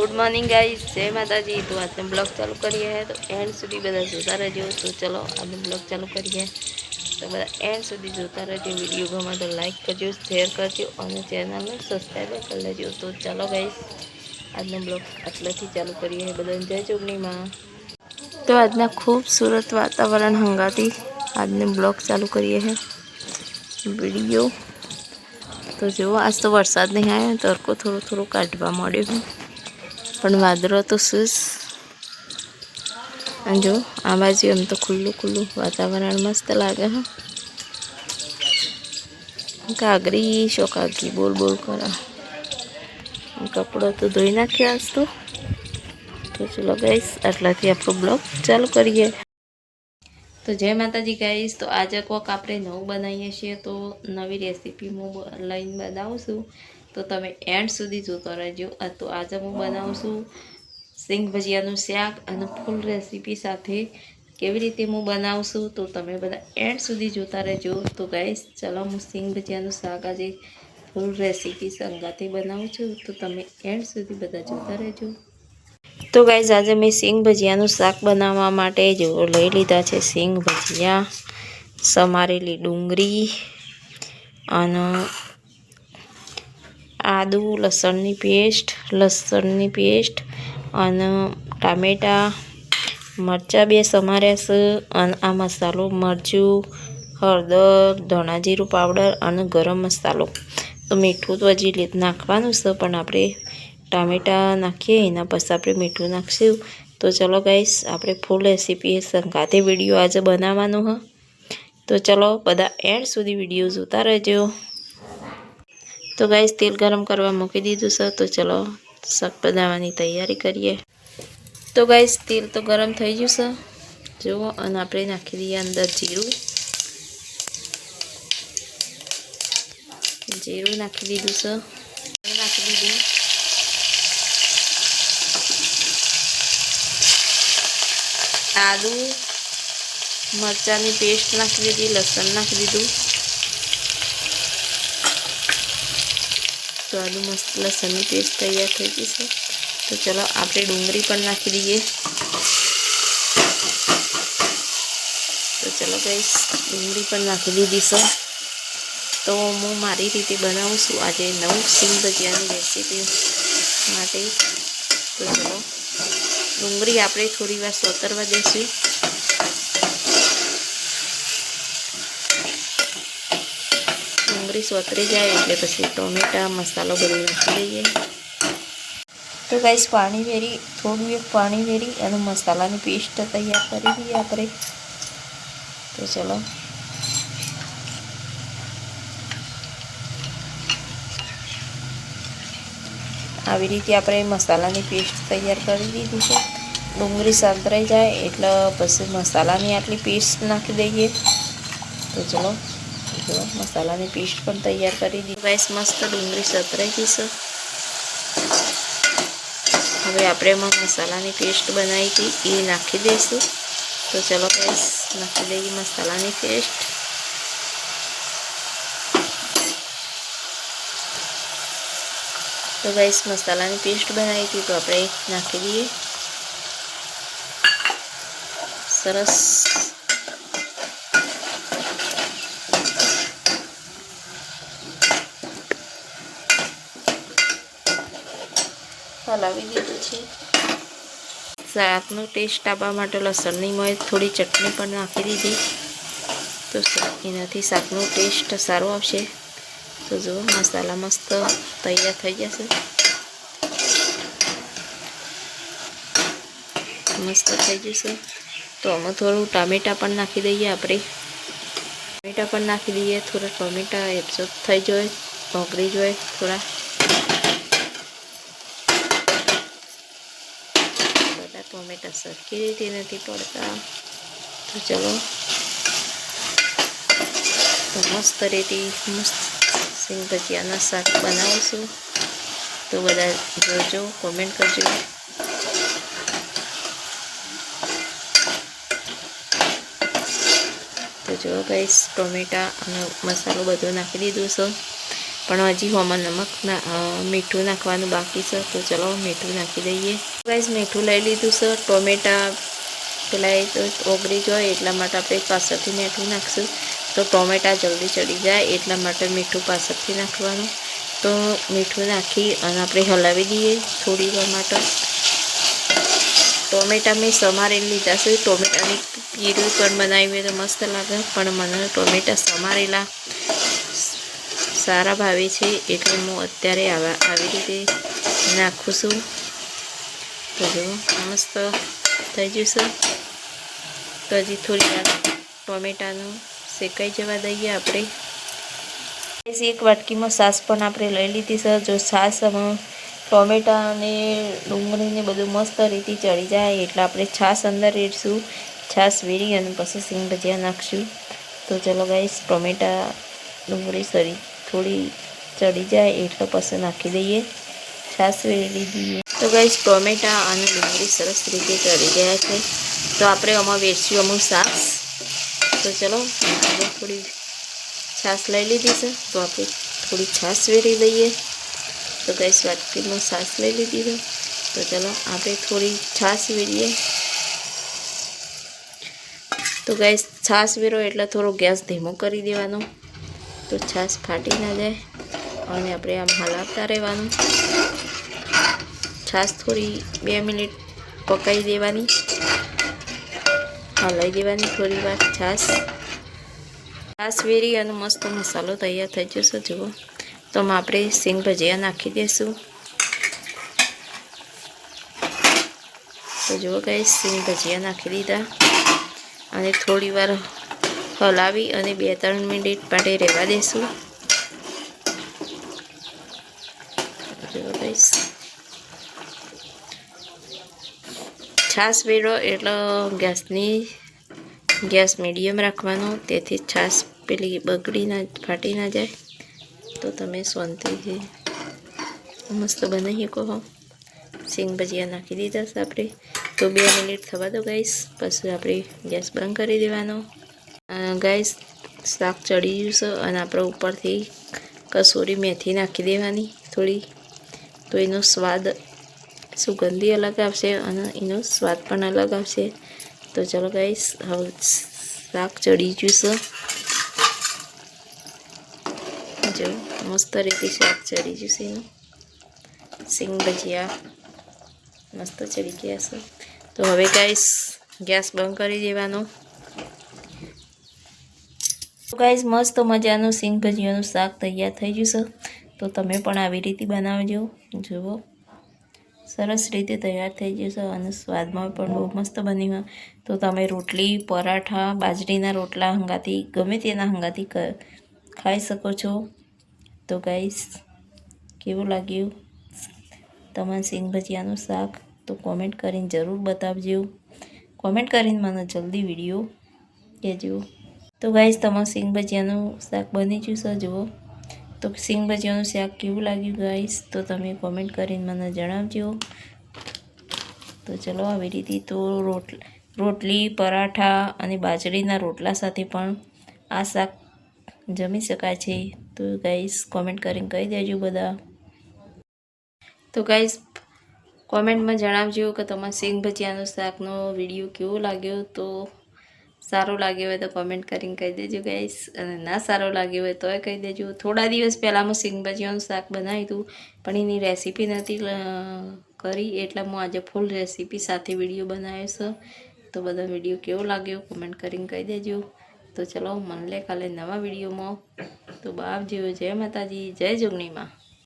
Good morning guys જય માતાજી તો આજનો બ્લોગ ચાલુ કરીએ તો એન્ડ સુધી બધા જોતા રહેજો। તો ચલો આજનો બ્લોગ ચાલુ કરીએ। તો બધા એન્ડ સુધી જોતા રહેજો વીડિયો ગમે તો લાઈક કરજો શેર કરજો અને ચેનલને સબસ્ક્રાઈબ કરી લેજો. તો ચાલો ગાઈઝ આજનો બ્લોગ આટલાથી ચાલુ કરીએ બધાને જય ચોકણીમાં તો આજના ખૂબસૂરત વાતાવરણ હંગાથી આજનો બ્લોગ ચાલુ કરીએ છે વીડિયો તો જુઓ, આજ તો વરસાદ નહીં આવ્યો તડકો થોડો થોડો કાઢવા માંડ્યો છે. પણ વાદળો તો સુસ જો, આ બાજુ એમ તો ખુલ્લું ખુલ્લું વાતાવરણ મસ્ત લાગે, હા. કાગરી શો કાગરી બોલ બોલ કરા. કપડો તો ધોઈ નાખ્યો આજ તો. તો ચલો ગાઈસ આટલાથી આપણો બ્લોગ ચાલુ કરીએ. તો જય માતાજી ગાઈશ તો આજે કોક આપણે નવું બનાવીએ છીએ, તો નવી રેસીપી હું લઈને બનાવું છું. તો તમે એન્ડ સુધી જોતો રહેજો. તો આજે હું બનાવું છું સિંગ ભજીયાનું શાક અને ફૂલ રેસીપી સાથે કેવી રીતે હું બનાવું છું તો તમે બધા એન્ડ સુધી જોતા રહેજો. તો ગાઈસ ચલો હું સિંગ ભજીયાનું શાક આજે ફૂલ રેસીપી સંગાતે બનાવું છું. તો તમે એન્ડ સુધી બધા જોતા રહેજો. તો ગાઈઝ આજે મેં સિંગ ભજીયાનું શાક બનાવવા માટે જો લઈ લીધા છે સિંગ ભજીયા, સમારેલી ડુંગળી અને આદુ, લસણની પેસ્ટ લસણની પેસ્ટ અને ટામેટાં. મરચાં બે સમાર્યા છે અને આ મસાલો મરચું, હળદર ધણા જીરું પાવડર અને ગરમ મસાલો. તો મીઠું તો હજી લીધ નાખવાનું છે પણ આપણે ટામેટાં નાખીએ, એના પછી આપણે મીઠું નાખશું. તો ચલો ગાઈસ આપણે ફૂલ રેસીપી સંઘાતે વીડિયો આજે બનાવવાનો હ. તો ચલો બધા એન્ડ સુધી વીડિયો જોતા રહેજો. તો ગાઈસ તેલ ગરમ કરવા મૂકી દીધું છે. તો ચલો, શાક બનાવવાની તૈયારી કરીએ. તો ગાઈસ તેલ તો ગરમ થઈ ગયું છે. જુઓ, અને આપણે નાખી દઈએ અંદર જીરું. જીરું નાખી દીધું છે. નાખી દીધું આદુ મરચાંની પેસ્ટ નાખી દીધી, લસણ નાખી દીધું. તો આદુ મસ્ત લસણની પેસ્ટ તૈયાર થઈ ગઈ છે. તો ચલો આપણે ડુંગળી પણ નાખી દઈએ. તો ચલો કંઈ ડુંગળી પણ નાખી દીધી છે. તો હું મારી રીતે બનાવું છું આજે નવું સિંગ ભજીયાની રેસીપી માટે. તો ચલો, ડુંગળી આપણે થોડી વાર સોતરવા દઈશું ડુંગળી સોતરી જાય એટલે પછી ટોમેટા મસાલો બધું નાખી દઈએ તો ગાઈસ પાણી વેરી, થોડું એક પાણી વેરી અને મસાલાની પેસ્ટ તૈયાર કરી દઈએ આપણે. તો ચલો. આવી રીતે આપણે મસાલાની પેસ્ટ તૈયાર કરી દીધી છે. ડુંગળી સંતરાઈ જાય એટલે પછી મસાલાની આટલી પેસ્ટ નાખી દઈએ. તો ચલો. જો મસાલાની પેસ્ટ પણ તૈયાર કરી દીધી. ગાઈસ મસ્ત ડુંગળી સતરાઈ જશે હવે આપણે એમાં મસાલાની પેસ્ટ બનાવી હતી. એ નાખી દઈશું. તો ચલો ગાઈસ નાખી દઈએ મસાલાની પેસ્ટ. તો ગાઈસ મસાલાની પેસ્ટ બનાવી હતી. તો આપણે નાખી દઈએ. સરસ. હલાવી દીધું છે. શાકનો ટેસ્ટ આવવા માટે લસણની મેં થોડી ચટણી પણ નાખી દીધી. તો એનાથી શાકનો ટેસ્ટ સારો આવશે. તો જુઓ, મસાલા મસ્ત તૈયાર થઈ જશે. મસ્ત થઈ જશે. તો આમાં થોડું ટામેટાં પણ નાખી દઈએ આપણે. ટામેટાં પણ નાખી દઈએ. થોડા ટોમેટા એબ્ઝોર્બ થઈ જોઈએ ઓગળી જોઈએ થોડા બધા ટોમેટા સરખી રીતે નથી પડતા. તો ચલો. તો મસ્ત રીતે મસ્ત સિંગ ભજીયાના શાક બનાવીશું. તો બધા જોજો કોમેન્ટ કરજો. તો જો ગાઈસ ટોમેટા અને મસાલો બધો નાખી દીધું છે. પણ હજી હોમાં નમક મીઠું નાખવાનું બાકી છે, તો ચલો મીઠું નાખી દઈએ. ગાઈસ મીઠું લઈ લીધું છે, ટોમેટા પેલા એ તો ઓગળી જાય, એટલા માટે આપણે પાછળથી મીઠું નાખશું. તો ટોમેટા જલ્દી ચડી જાય, એટલા માટે મીઠું પાછળથી નાખવાનું. તો મીઠું નાખી અને આપણે હલાવી દઈએ થોડી વાર માટે. ટોમેટા મેં સમારેલ લીધા છે. ટોમેટાની પીરું પણ બનાવી તો મસ્ત લાગે, પણ મને ટોમેટા સમારેલા સારા ભાવે છે એટલે હું અત્યારે આવા આવી રીતે નાખું છું. તો જો, મસ્ત થઈ જશે તો હજી થોડી વાર ટોમેટાનું શેકાઈ જવા દઈએ આપણે. એક વાટકીમાં સાસ પણ આપણે લઈ લીધી છે. જો સાસ ટોમેટા અને ડુંગળીને બધું મસ્ત રીતે ચડી જાય એટલે આપણે છાશ અંદર રેડશું છાશ વેરી અને પછી સિંગ ભજીયા નાખશું. તો ચલો ગાઈશ ટોમેટા, ડુંગળી, સરી. થોડી ચડી જાય એટલો પછી નાખી દઈએ. છાશ વેરી દઈએ તો ગાઈસ ટોમેટા અને ડુંગળી સરસ રીતે ચડી ગયા છે. તો આપણે આમાં વેચ્યું અમુક છાશ. તો ચલો થોડી છાશ લઈ લીધી છે. તો આપણે થોડી છાશ વેરી લઈએ. તો ગેસ વાટકીમાં છાશ લઈ લીધી છે. તો ચલો, આપણે થોડી છાશ વેરીએ તો ગેસ છાશ વેરો એટલે થોડો ગેસ ધીમો કરી દેવાનો. તો છાશ ફાટી ના જાય. અને આપણે આમ હલાવતા રહેવાનું. છાશ થોડી બે મિનિટ પકાવી દેવાની. હલાવી દેવાની થોડી વાર છાશ. છાશ વેરી અને મસ્ત મસાલો તૈયાર થઈ જશે, જુઓ. તો આપણે સિંગ ભજીયા નાખી દઈશું તો જુઓ કઈ સિંગ ભજીયા નાખી દીધા. અને થોડી વાર હલાવી અને બે ત્રણ મિનિટ માટે રહેવા કઈશ છાશ વેરો એટલે ગેસની, ગેસ મીડિયમ રાખવાનો, તેથી છાશ પેલી બગડી ના, ફાટી ના જાય. તો તમે શાંતિથી મસ્ત બનાવી શકો હો. સિંગ ભજીયા નાખી દીધા આપણે. તો બે મિનિટ થવા દો ગાઈસ પછી આપણે ગેસ બંધ કરી દેવાનો. ગાઈસ, શાક ચડી ગયું છે અને આપણે ઉપરથી કસૂરી મેથી નાખી દેવાની થોડી. તો એનો સ્વાદ સુગંધી અલગ આવશે અને એનો સ્વાદ પણ અલગ આવશે. તો ચલો ગાઈસ, હવે શાક ચડી ગયું છે. જો, મસ્ત રીતે શાક ચડી જશે એનું. સિંગ ભજીયા મસ્ત ચડી ગયા છે. તો હવે ગાઈસ, ગેસ બંધ કરી દેવાનો. ગાઈસ, મસ્ત મજાનું સિંગ ભજીયાનું શાક તૈયાર થઈ ગયું છે. તો તમે પણ આવી રીતે બનાવજો. જુઓ. સરસ રીતે તૈયાર થઈ ગયું છે અને સ્વાદમાં પણ બહુ મસ્ત બની તો તમે રોટલી, પરાઠા, બાજરીના રોટલા હંગાથી, ગમે તેના હંગાથી ખાઈ શકો છો. તો ગાઈસ, કેવું લાગ્યું તમારા સિંગ ભજીયાનું શાક? તો કોમેન્ટ કરીને જરૂર બતાવજો. કોમેન્ટ કરીને મને જલ્દી વીડિયો કહેજો. તો ગાઈસ તમારું સિંગ ભજીયાનું શાક બની જશે જુઓ. તો સિંગ ભજીયાનું શાક કેવું લાગ્યું ગાઈસ તો તમે કોમેન્ટ કરીને મને જણાવજો. તો ચલો આવી રીતે તો રોટ, રોટલી, પરાઠા અને બાજરીના રોટલા સાથે પણ આ શાક જમી શકાય છે. તો ગાઈસ કોમેન્ટ કરીને કહી દેજો બધા. તો ગાઈસ કોમેન્ટમાં જણાવજો કે તમારા સિંગ ભજીયાનો શાકનો વીડિયો કેવો લાગ્યો? તો સારો લાગ્યો હોય તો કોમેન્ટ કરીને કહી દેજો ગાઈસ અને ના સારો લાગ્યો હોય તોય કહી દેજો. થોડા દિવસ પહેલાં હું સિંગભાજીઓનું શાક બનાવ્યું હતું, પણ એની રેસીપી નથી કરી. એટલે હું આજે ફૂલ રેસીપી સાથે વીડિયો બનાવ્યો છે. તો બધા વીડિયો કેવો લાગ્યો કોમેન્ટ કરીને કહી દેજો. તો ચલો લે કાલે નવા વિડીયોમાં તો બાપ જેવો, જય માતાજી, જય જોગણીમાં.